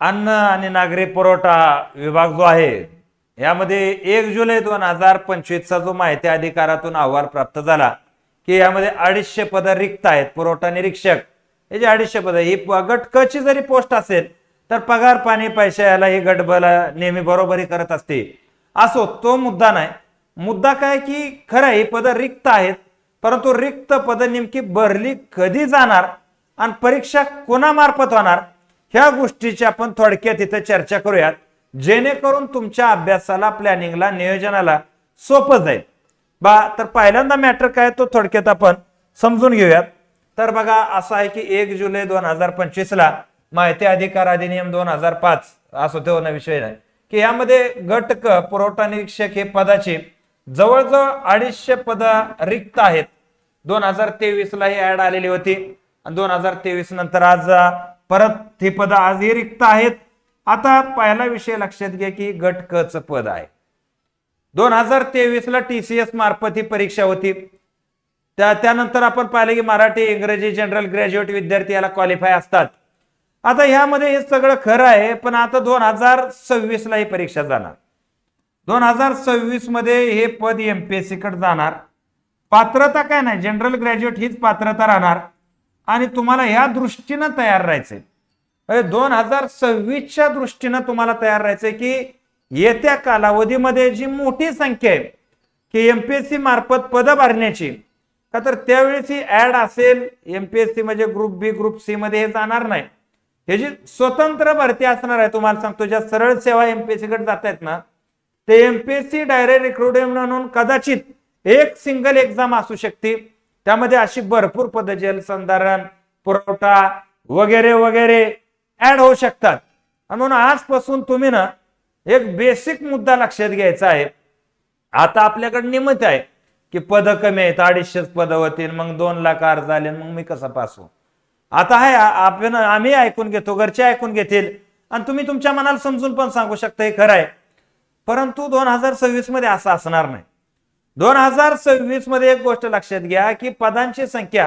अन्न आणि नागरी पुरवठा विभाग जो आहे यामध्ये एक जुलै दोन हजार पंचवीसचा जो माहिती अधिकारातून अहवाल प्राप्त झाला की यामध्ये अडीचशे पदं रिक्त आहेत पुरवठा निरीक्षक. हे जे अडीचशे पदं ही गट क ची जरी पोस्ट असेल तर पगार पाणी पैसे याला ही गटबला नेहमी बरोबरी करत असते. असो तो मुद्दा नाही. मुद्दा काय की खरं ही पदं रिक्त आहेत परंतु रिक्त पदं नेमकी भरली कधी जाणार आणि परीक्षा कोणामार्फत होणार ह्या गोष्टीची आपण थोडक्यात इथं चर्चा करूयात. जेणेकरून तुमच्या अभ्यासाला प्लॅनिंगला नियोजनाला सोपं जाईल. बा तर पहिल्यांदा मॅटर काय तो थोडक्यात आपण समजून घेऊयात. तर बघा असं आहे की एक जुलै दोन हजार पंचवीस ला माहिती अधिकार अधिनियम दोन हजार पाच असं तो ना विषय नाही. की यामध्ये गट क पुरवठा निरीक्षक हे पदाचे जवळजवळ अडीचशे पद रिक्त आहेत. दोन हजार तेवीसला ही ऍड आलेली होती. आणि दोन हजार तेवीस नंतर आज परत ही पद आजही रिक्त आहेत. आता पहिला विषय लक्षात घ्या की गट क च पद आहे. दोन हजार तेवीस ला एस मार्फत ही परीक्षा होती. त्या त्यानंतर आपण पाहिलं की मराठी इंग्रजी जनरल ग्रॅज्युएट विद्यार्थी याला क्वालिफाय असतात. आता ह्यामध्ये हे सगळं खरं आहे पण आता दोन हजार सव्वीस ला ही परीक्षा जाणार. दोन हजार सव्वीसमध्ये हे पद एमपीएससी कडे जाणार. पात्रता काय नाही जनरल ग्रॅज्युएट हीच पात्रता राहणार. आणि तुम्हाला ह्या दृष्टीनं तयार राहायचंय. दोन हजार सव्वीसच्या दृष्टीनं तुम्हाला तयार राहायचंय की येत्या कालावधीमध्ये जी मोठी संख्या आहे की एम पी एस मार्फत पदं भरण्याची का तर त्यावेळेस ही ऍड असेल एम पी एस सी म्हणजे ग्रुप बी ग्रुप सी मध्ये हे जाणार नाही. ह्याची स्वतंत्र भरती असणार आहे तुम्हाला सांगतो ज्या सरळ सेवा एम पी एस सीकडे जात आहेत ना ते M P S C direct recruitment म्हणून कदाचित एक सिंगल एक्झाम असू शकते. त्यामध्ये अशी भरपूर पद जलसंधारण पुरवठा वगैरे वगैरे ऍड होऊ शकतात. म्हणून आजपासून तुम्ही ना एक बेसिक मुद्दा लक्षात घ्यायचा आहे. आता आपल्याकडे निमित्त आहे की पद कमी आहेत अडीचशेच पद होतील मग दोन लाख अर्ज आले मग मी कसा पास आता आहे आपण आम्ही ऐकून घेतो घरचे ऐकून घेतील आणि तुम्ही तुमच्या मनाला समजून पण सांगू शकता हे खरं आहे. परंतु दोन हजार सव्वीसमध्ये असं असणार नाही. दोन हजार सव्वीसमध्ये एक गोष्ट लक्षात घ्या की पदांची संख्या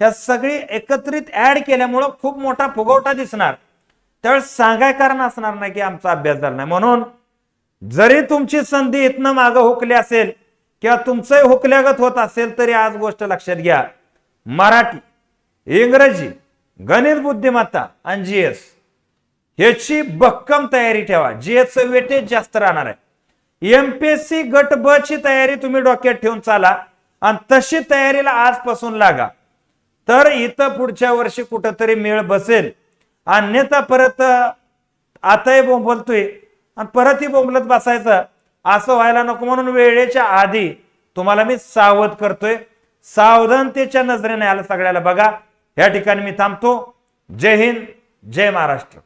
ह्या सगळी एकत्रित ऍड केल्यामुळं खूप मोठा फुगवटा दिसणार. त्यावेळेस सांगाय कारण असणार नाही की आमचा अभ्यास झाला नाही. म्हणून जरी तुमची संधी इथनं मागं हुकली असेल किंवा तुमचंही हुकल्यागत होत असेल तरी आज गोष्ट लक्षात घ्या. मराठी इंग्रजी गणित बुद्धिमत्ता आणि जीएस ह्याची भक्कम तयारी ठेवा. जीएसचं वेटेज जास्त राहणार आहे. एमपीएससी गट ब ची तयारी तुम्ही डोक्यात ठेवून चाला आणि तशी तयारीला आजपासून लागा. तर इथं पुढच्या वर्षी कुठंतरी मेळ बसेल. अन्यथा परत आताही बोंबलतोय आणि परतही बोंबलत बसायचं. असं व्हायला नको म्हणून वेळेच्या आधी तुम्हाला मी सावध करतोय. सावधानतेच्या नजरेने आलं सगळ्याला बघा. या ठिकाणी मी थांबतो. जय हिंद जय महाराष्ट्र.